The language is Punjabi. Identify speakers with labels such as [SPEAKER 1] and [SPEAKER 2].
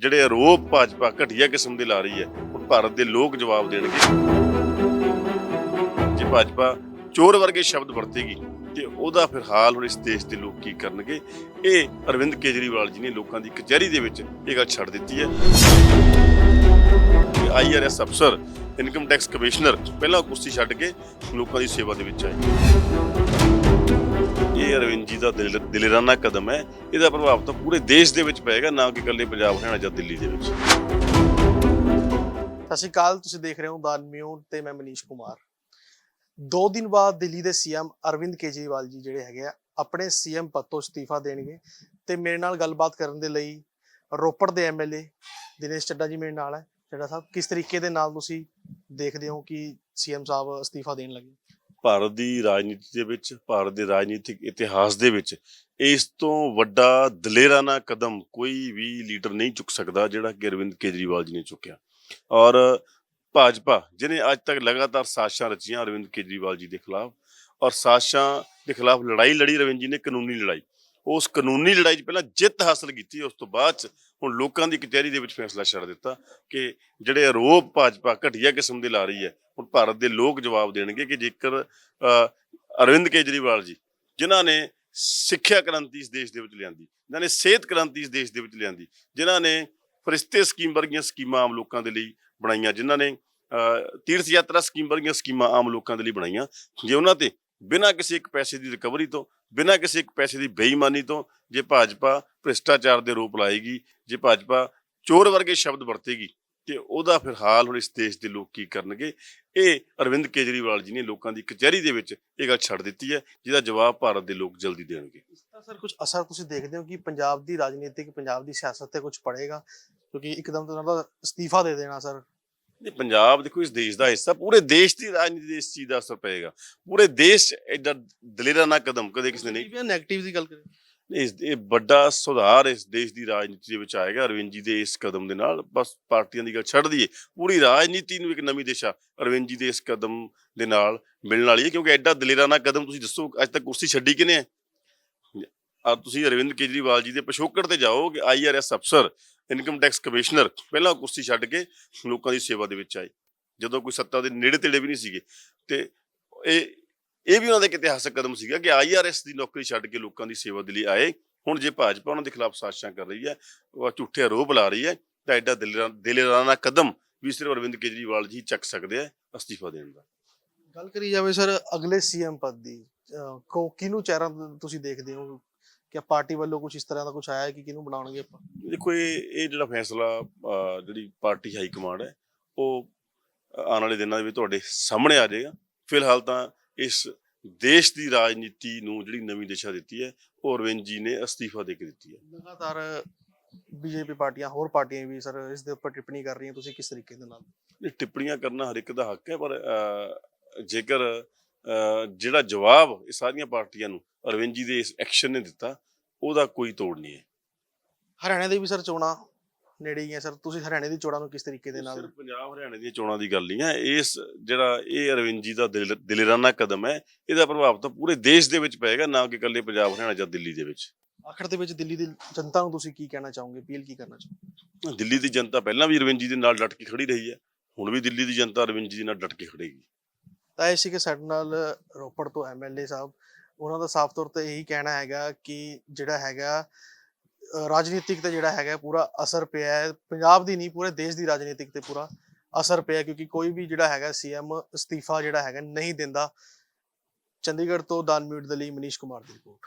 [SPEAKER 1] ਜਿਹੜੇ ਆਰੋਪ ਭਾਜਪਾ ਘਟੀਆ ਕਿਸਮ ਦੇ ਲਾ ਰਹੀ ਹੈ ਹੁਣ ਭਾਰਤ ਦੇ ਲੋਕ ਜਵਾਬ ਦੇਣਗੇ। ਜੇ ਭਾਜਪਾ ਚੋਰ ਵਰਗੇ ਸ਼ਬਦ ਵਰਤੇਗੀ, ਤੇ ਉਹਦਾ ਫਿਰ ਹਾਲ ਹੁਣ ਇਸ ਦੇਸ਼ ਦੇ ਲੋਕ ਕੀ ਕਰਨਗੇ? ਇਹ ਅਰਵਿੰਦ ਕੇਜਰੀਵਾਲ ਜੀ ਨੇ ਲੋਕਾਂ ਦੀ ਕਚਹਿਰੀ ਦੇ ਵਿੱਚ ਇਹ ਗੱਲ ਛੱਡ ਦਿੱਤੀ ਹੈ। ਆਈਆਰਐਸ ਅਫਸਰ, ਇਨਕਮ ਟੈਕਸ ਕਮਿਸ਼ਨਰ, ਪਹਿਲਾਂ ਕੁਰਸੀ ਛੱਡ ਕੇ ਲੋਕਾਂ ਦੀ ਸੇਵਾ ਦੇ ਵਿੱਚ ਆਏ। ਅਰਵਿੰਦ ਜੀ ਦਾ ਦਿਲ ਦਿਲਰਾਨਾ ਕਦਮ ਹੈ। ਇਹਦਾ ਪ੍ਰਭਾਵ ਤਾਂ ਪੂਰੇ ਦੇਸ਼ ਦੇ ਵਿੱਚ ਪਏਗਾ ਨਾ ਕਿ ਇਕੱਲੇ ਪੰਜਾਬ, ਹਰਿਆਣਾ ਜਾਂ ਦਿੱਲੀ ਦੇ ਵਿੱਚ।
[SPEAKER 2] ਸਤਿ ਸ਼੍ਰੀ ਅਕਾਲ, ਤੁਸੀਂ ਦੇਖ ਰਹੇ ਹੋ ਦਾ ਨਿਊਜ਼ ਤੇ ਮੈਂ ਮਨੀਸ਼ ਕੁਮਾਰ। ਦੋ ਦਿਨ ਬਾਅਦ ਦਿੱਲੀ ਦੇ ਸੀਐਮ ਅਰਵਿੰਦ ਕੇਜਰੀਵਾਲ ਜੀ ਜਿਹੜੇ ਹੈਗੇ ਆ, ਆਪਣੇ ਸੀਐਮ ਪਦ ਤੋਂ ਅਸਤੀਫਾ ਦੇਣਗੇ ਤੇ ਮੇਰੇ ਨਾਲ ਗੱਲਬਾਤ ਕਰਨ ਦੇ ਲਈ ਰੋਪੜ ਦੇ ਐਮਐਲਏ ਦਿਨੇਸ਼ ਚੱਡਾ ਜੀ ਮੇਰੇ ਨਾਲ ਹੈ। ਚੱਡਾ ਸਾਹਿਬ, ਕਿਸ ਤਰੀਕੇ ਦੇ ਨਾਲ ਤੁਸੀਂ ਦੇਖਦੇ ਹੋ ਕਿ ਸੀਐਮ ਸਾਹਿਬ ਅਸਤੀਫਾ ਦੇਣ ਲੱਗੇ?
[SPEAKER 1] ਭਾਰਤ ਦੀ ਰਾਜਨੀਤੀ ਦੇ ਵਿੱਚ, ਭਾਰਤ ਦੇ ਰਾਜਨੀਤਿਕ ਇਤਿਹਾਸ ਦੇ ਵਿੱਚ, ਇਸ ਤੋਂ ਵੱਡਾ ਦਲੇਰਾਨਾ ਕਦਮ ਕੋਈ ਵੀ ਲੀਡਰ ਨਹੀਂ ਚੁੱਕ ਸਕਦਾ ਜਿਹੜਾ ਕਿ ਅਰਵਿੰਦ ਕੇਜਰੀਵਾਲ ਜੀ ਨੇ ਚੁੱਕਿਆ। ਔਰ ਭਾਜਪਾ, ਜਿਹਨੇ ਅੱਜ ਤੱਕ ਲਗਾਤਾਰ ਸਾਸ਼ਾਂ ਰਚੀਆਂ ਅਰਵਿੰਦ ਕੇਜਰੀਵਾਲ ਜੀ ਦੇ ਖਿਲਾਫ, ਔਰ ਸਾਸ਼ਾਂ ਦੇ ਖਿਲਾਫ ਲੜਾਈ ਲੜੀ ਰਵਿੰਦ ਜੀ ਨੇ ਕਾਨੂੰਨੀ ਲੜਾਈ। ਉਸ ਕਾਨੂੰਨੀ ਲੜਾਈ 'ਚ ਪਹਿਲਾਂ ਜਿੱਤ ਹਾਸਲ ਕੀਤੀ, ਉਸ ਤੋਂ ਬਾਅਦ 'ਚ ਹੁਣ ਲੋਕਾਂ ਦੀ ਕਚਹਿਰੀ ਦੇ ਵਿੱਚ ਫੈਸਲਾ ਛੱਡ ਦਿੱਤਾ ਕਿ ਜਿਹੜੇ ਆਰੋਪ ਭਾਜਪਾ ਘਟੀਆ ਕਿਸਮ ਦੇ ਲਾ ਰਹੀ ਹੈ ਹੁਣ ਭਾਰਤ ਦੇ ਲੋਕ ਜਵਾਬ ਦੇਣਗੇ ਕਿ ਜੇਕਰ ਅਰਵਿੰਦ ਕੇਜਰੀਵਾਲ ਜੀ, ਜਿਨ੍ਹਾਂ ਨੇ ਸਿੱਖਿਆ ਕ੍ਰਾਂਤੀ ਇਸ ਦੇਸ਼ ਦੇ ਵਿੱਚ ਲਿਆਂਦੀ, ਜਿਨ੍ਹਾਂ ਨੇ ਸਿਹਤ ਕ੍ਰਾਂਤੀ ਇਸ ਦੇਸ਼ ਦੇ ਵਿੱਚ ਲਿਆਂਦੀ, ਜਿਨ੍ਹਾਂ ਨੇ ਫਰਿਸ਼ਤੇ ਸਕੀਮ ਵਰਗੀਆਂ ਸਕੀਮਾਂ ਆਮ ਲੋਕਾਂ ਦੇ ਲਈ ਬਣਾਈਆਂ, ਜਿਨ੍ਹਾਂ ਨੇ ਤੀਰਥ ਯਾਤਰਾ ਸਕੀਮ ਵਰਗੀਆਂ ਸਕੀਮਾਂ ਆਮ ਲੋਕਾਂ ਦੇ ਲਈ ਬਣਾਈਆਂ, ਜੇ ਉਹਨਾਂ ਤੇ ਬਿਨਾਂ ਕਿਸੇ ਇੱਕ ਪੈਸੇ ਦੀ ਰਿਕਵਰੀ ਤੋਂ, ਬਿਨਾਂ ਕਿਸੇ ਇੱਕ ਪੈਸੇ ਦੀ ਬੇਈਮਾਨੀ ਤੋਂ ਜੇ ਭਾਜਪਾ ਭ੍ਰਿਸ਼ਟਾਚਾਰ ਦੇ ਰੂਪ ਲਾਏਗੀ, ਜੇ ਭਾਜਪਾ ਚੋਰ ਵਰਗੇ ਸ਼ਬਦ ਵਰਤੇਗੀ ਤੇ ਉਹਦਾ ਫਿਰ ਹਾਲ ਹੁਣ ਇਸ ਦੇਸ਼ ਦੇ ਲੋਕ ਕੀ ਕਰਨਗੇ? ਇਹ ਅਰਵਿੰਦ ਕੇਜਰੀਵਾਲ ਜੀ ਨੇ ਲੋਕਾਂ ਦੀ ਕਚਹਿਰੀ ਦੇ ਵਿੱਚ ਇਹ ਗੱਲ ਛੱਡ ਦਿੱਤੀ ਹੈ ਜਿਹਦਾ ਜਵਾਬ ਭਾਰਤ ਦੇ ਲੋਕ ਜਲਦੀ ਦੇਣਗੇ।
[SPEAKER 2] ਇਸ ਦਾ ਸਰ ਕੁਝ ਅਸਰ ਤੁਸੀਂ ਦੇਖਦੇ ਹੋ ਕਿ ਪੰਜਾਬ ਦੀ ਰਾਜਨੀਤਿਕ ਪੰਜਾਬ ਦੀ ਸਿਆਸਤ ਤੇ ਕੁਝ ਪੜੇਗਾ ਕਿਉਂਕਿ ਇੱਕਦਮ ਤੋਂ ਉਹਨਾਂ ਦਾ ਅਸਤੀਫਾ ਦੇ ਦੇਣਾ ਸਰ।
[SPEAKER 1] ਇਹ ਪੰਜਾਬ ਦੇਖੋ ਇਸ ਦੇਸ਼ ਦਾ ਹਿੱਸਾ ਪੂਰੇ ਦੇਸ਼ ਦੀ ਰਾਜਨੀਤੀ ਦੇ ਇਸ ਚੀਜ਼ ਦਾ ਅਸਰ ਪਏਗਾ। ਪੂਰੇ ਦੇਸ਼ 'ਚ ਐਡਾ ਦਲੇਰਾਨਾ ਕਦਮ ਕਦੇ ਕਿਸੇ ਨੇ ਨਹੀਂ
[SPEAKER 2] ਨੈਗੇਟਿਵ ਦੀ ਗੱਲ ਕरें
[SPEAKER 1] ਇਸ ਇਹ ਵੱਡਾ ਸੁਧਾਰ ਇਸ ਦੇਸ਼ ਦੀ ਰਾਜਨੀਤੀ ਦੇ ਵਿੱਚ ਆਏਗਾ ਅਰਵਿੰਦ ਜੀ ਦੇ ਇਸ ਕਦਮ ਦੇ ਨਾਲ। ਬਸ ਪਾਰਟੀਆਂ ਦੀ ਗੱਲ ਛੱਡ ਦਈਏ, ਪੂਰੀ ਰਾਜਨੀਤੀ ਨੂੰ ਇੱਕ ਨਵੀਂ ਦਿਸ਼ਾ ਅਰਵਿੰਦ ਜੀ ਦੇ ਇਸ ਕਦਮ ਦੇ ਨਾਲ ਮਿਲਣ ਵਾਲੀ ਹੈ, ਕਿਉਂਕਿ ਐਡਾ ਦਲੇਰਾਨਾ ਕਦਮ ਤੁਸੀਂ ਦੱਸੋ, ਅੱਜ ਤੱਕ ਕੁਰਸੀ ਛੱਡੀ ਕਿਨੇ ਹੈ? ਆ ਤੁਸੀਂ ਅਰਵਿੰਦ ਕੇਜਰੀਵਾਲ ਜੀ ਦੇ ਪਿਛੋਕੜ ਤੇ ਜਾਓ ਕਿ ਆਈਆਰਐਸ ਅਫਸਰ, ਇਨਕਮ ਟੈਕਸ ਕਮਿਸ਼ਨਰ, ਪਹਿਲਾਂ ਕੁਰਸੀ ਛੱਡ ਕੇ ਲੋਕਾਂ ਦੀ ਸੇਵਾ ਦੇ ਵਿੱਚ ਆਏ। ਜਦੋਂ ਕੋਈ ਸੱਤਾ ਦੇ ਨੇੜੇ ਤੇੜੇ ਵੀ ਨਹੀਂ ਸੀਗੇ। ਤੇ ਇਹ ਇਹ ਵੀ ਉਹਨਾਂ ਦਾ ਇੱਕ ਇਤਿਹਾਸਕ ਕਦਮ ਸੀਗਾ ਕਿ ਆਈਆਰਐਸ ਦੀ ਨੌਕਰੀ ਛੱਡ ਕੇ ਲੋਕਾਂ ਦੀ ਸੇਵਾ ਦੇ ਲਈ ਆਏ। ਹੁਣ ਜੇ ਭਾਜਪਾ ਉਹਨਾਂ ਦੇ ਖਿਲਾਫ ਸਾਜ਼ਿਸ਼ਾਂ ਕਰ ਰਹੀ ਹੈ ਉਹ ਝੂਠੇ ਆਰੋਪ ਲਾ ਰਹੀ ਹੈ ਤਾਂ ਐਡਾ ਦਿਲਰਾ- ਦਿਲਰਾਨਾ ਕਦਮ ਵੀ ਸਿਰਫ ਅਰਵਿੰਦ ਕੇਜਰੀਵਾਲ ਜੀ ਚੱਕ ਸਕਦੇ ਆ ਅਸਤੀਫਾ ਦੇਣ ਦਾ।
[SPEAKER 2] ਗੱਲ ਕਰੀ ਜਾਵੇ ਸਰ ਅਗਲੇ ਸੀਐਮ ਪਦ ਦੀ ਕੋ ਕਿਹਨੂੰ ਚਿਹਰਾ ਤੁਸੀਂ ਦੇਖਦੇ ਹੋ ਕਿ ਪਾਰਟੀ ਵੱਲੋਂ ਕੁਝ ਇਸ ਤਰ੍ਹਾਂ ਦਾ ਕੁਝ ਆਇਆ ਹੈ ਕਿ ਕਿਹਨੂੰ ਬਣਾਉਣਗੇ ਆਪਾਂ?
[SPEAKER 1] ਦੇਖੋ ਇਹ ਇਹ ਜਿਹੜਾ ਫੈਸਲਾ ਜਿਹੜੀ ਪਾਰਟੀ ਹਾਈ ਕਮਾਂਡ ਹੈ ਉਹ ਆਉਣ ਵਾਲੇ ਦਿਨਾਂ ਦੇ ਵਿੱਚ ਤੁਹਾਡੇ ਸਾਹਮਣੇ ਆ ਜਾਏਗਾ। ਫਿਲਹਾਲ ਤਾਂ ਇਸ ਦੇਸ਼ ਦੀ ਰਾਜਨੀਤੀ ਨੂੰ ਜਿਹੜੀ ਨਵੀਂ ਦਿਸ਼ਾ ਦਿੱਤੀ ਹੈ ਉਹ ਅਰਵਿੰਦ ਜੀ ਨੇ ਅਸਤੀਫਾ ਦੇ ਕੇ ਦਿੱਤੀ ਹੈ।
[SPEAKER 2] ਲਗਾਤਾਰ ਬੀਜੇਪੀ ਪਾਰਟੀਆਂ ਹੋਰ ਪਾਰਟੀਆਂ ਵੀ ਸਰ ਇਸ ਦੇ ਉੱਪਰ ਟਿੱਪਣੀ ਕਰ ਰਹੀਆਂ ਤੁਸੀਂ ਕਿਸ ਤਰੀਕੇ ਦੇ ਨਾਲ?
[SPEAKER 1] ਇਹ ਟਿੱਪਣੀਆਂ ਕਰਨਾ ਹਰ ਇੱਕ ਦਾ ਹੱਕ ਹੈ ਪਰ ਜੇਕਰ ਜਿਹੜਾ ਜਵਾਬ ਇਹ ਸਾਰੀਆਂ ਪਾਰਟੀਆਂ ਨੂੰ ਅਰਵਿੰਦ ਜੀ ਦੇ ਇਸ ਐਕਸ਼ਨ ਨੇ ਦਿੱਤਾ ਉਹਦਾ ਕੋਈ ਤੋੜ ਨਹੀਂ ਹੈ।
[SPEAKER 2] ਹਰਿਆਣਾ ਦੇ ਵੀ ਸਰ ਚੋਣਾਂ ਨੇੜੇ ਹੀ ਹੈ ਸਰ ਤੁਸੀਂ ਹਰਿਆਣੇ ਦੀ ਚੋਣਾਂ ਨੂੰ ਕਿਸ ਤਰੀਕੇ ਦੇ ਨਾਲ
[SPEAKER 1] ਸਿਰਫ ਪੰਜਾਬ ਹਰਿਆਣੇ ਦੀਆਂ ਚੋਣਾਂ ਦੀ ਗੱਲ ਨਹੀਂ ਹੈ ਇਸ ਜਿਹੜਾ ਇਹ ਅਰਵਿੰਦ ਜੀ ਦਾ ਦਿਲ- ਦਿਲਰਾਨਾ ਕਦਮ ਹੈ ਇਹਦਾ ਪ੍ਰਭਾਵ ਤਾਂ ਪੂਰੇ ਦੇਸ਼ ਦੇ ਵਿੱਚ ਪਏਗਾ ਨਾ ਕਿ ਇਕੱਲੇ ਪੰਜਾਬ ਹਰਿਆਣਾ ਜਾਂ ਦਿੱਲੀ ਦੇ ਵਿੱਚ।
[SPEAKER 2] ਆਖਰ ਦੇ ਵਿੱਚ ਦਿੱਲੀ ਦੀ ਜਨਤਾ ਨੂੰ ਤੁਸੀਂ ਕੀ ਕਹਿਣਾ ਚਾਹੋਗੇ? ਅਪੀਲ ਕੀ ਕਰਨਾ ਚਾਹੋਗੇ?
[SPEAKER 1] ਦਿੱਲੀ ਦੀ ਜਨਤਾ ਪਹਿਲਾਂ ਵੀ ਅਰਵਿੰਦ ਜੀ ਦੇ ਨਾਲ ਡਟ ਕੇ ਖੜੀ ਰਹੀ ਹੈ ਹੁਣ ਵੀ ਦਿੱਲੀ ਦੀ ਜਨਤਾ ਅਰਵਿੰਦ ਜੀ ਦੇ ਨਾਲ ਡਟ ਕੇ ਖੜੇਗੀ।
[SPEAKER 2] ਤਾਂ ਇਹ ਸੀ ਕਿ ਸਾਡੇ ਨਾਲ ਰੋਪੜ ਤੋਂ ਐਮਐਲਏ ਸਾਹਿਬ। ਉਹਨਾਂ ਦਾ ਸਾਫ਼ ਤੌਰ ਤੇ ਇਹੀ ਕਹਿਣਾ ਹੈਗਾ ਕਿ ਜਿਹੜਾ ਹੈਗਾ ਰਾਜਨੀਤਿਕ ਤੇ ਜਿਹੜਾ ਹੈਗਾ ਪੂਰਾ ਅਸਰ ਪਿਆ ਹੈ। ਪੰਜਾਬ ਦੀ ਨਹੀਂ, ਪੂਰੇ ਦੇਸ਼ ਦੀ ਰਾਜਨੀਤਿਕ ਤੇ ਪੂਰਾ ਅਸਰ ਪਿਆ ਕਿਉਂਕਿ ਕੋਈ ਵੀ ਜਿਹੜਾ ਹੈਗਾ ਸੀਐਮ ਅਸਤੀਫਾ ਜਿਹੜਾ ਹੈਗਾ ਨਹੀਂ ਦਿੰਦਾ। ਚੰਡੀਗੜ੍ਹ ਤੋਂ ਦਾਨ ਮਿਊਟ ਦੇ ਲਈ ਮਨੀਸ਼ ਕੁਮਾਰ ਦੀ ਰਿਪੋਰਟ।